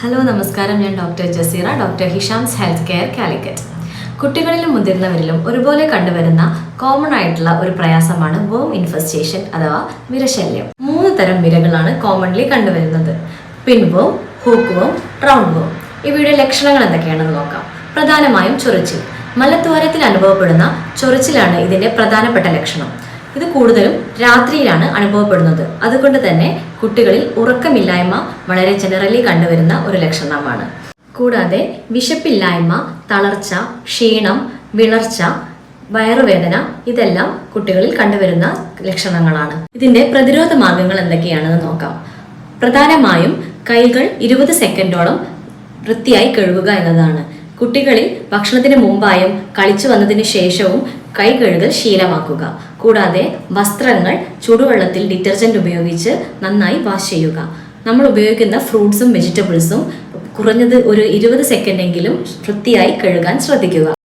Hello നമസ്കാരം. ഞാൻ doctor Jaseera doctor Hisham's health care Calicut. കുട്ടികളിലും മുതിർന്നവരിലും ഒരുപോലെ കണ്ടുവരുന്ന കോമൺ ആയിട്ടുള്ള ഒരു പ്രയാസമാണ് വോം ഇൻഫെസ്റ്റേഷൻ അഥവാ വിരശല്യം. മൂന്ന് തരം വിരകളാണ് കോമൺലി കണ്ടുവരുന്നത്. Pinworm hookworm roundworm ഇവയുടെ ലക്ഷണങ്ങൾ എന്തൊക്കെയാണെന്ന് നോക്കാം. പ്രധാനമായും ചൊറിച്ചിൽ. മലദ്വാരത്തിൽ അനുഭവപ്പെടുന്ന ചൊറിച്ചിലാണ് ഇതിന്റെ പ്രധാനപ്പെട്ട ലക്ഷണം. ഇത് കൂടുതലും രാത്രിയിലാണ് അനുഭവപ്പെടുന്നത്. അതുകൊണ്ട് തന്നെ കുട്ടികളിൽ ഉറക്കമില്ലായ്മ വളരെ ജനറലി കണ്ടുവരുന്ന ഒരു ലക്ഷണമാണ്. കൂടാതെ വിശപ്പില്ലായ്മ തളർച്ച ക്ഷീണം വിളർച്ച വയറുവേദന ഇതെല്ലാം കുട്ടികളിൽ കണ്ടുവരുന്ന ലക്ഷണങ്ങളാണ്. ഇതിന്റെ പ്രതിരോധ മാർഗങ്ങൾ എന്തൊക്കെയാണെന്ന് നോക്കാം. പ്രധാനമായും കൈകൾ ഇരുപത് സെക്കൻഡോളം വൃത്തിയായി കഴുകുക എന്നതാണ്. കുട്ടികളിൽ ഭക്ഷണത്തിന് മുമ്പായും കളിച്ചു വന്നതിന് ശേഷവും കൈ കഴുകൽ ശീലമാക്കുക. കൂടാതെ വസ്ത്രങ്ങൾ ചൂടുവെള്ളത്തിൽ ഡിറ്റർജന്റ് ഉപയോഗിച്ച് നന്നായി വാഷ് ചെയ്യുക. നമ്മൾ ഉപയോഗിക്കുന്ന ഫ്രൂട്ട്സും വെജിറ്റബിൾസും കുറഞ്ഞത് ഒരു ഇരുപത് സെക്കൻഡെങ്കിലും വൃത്തിയായി കഴുകാൻ ശ്രദ്ധിക്കുക.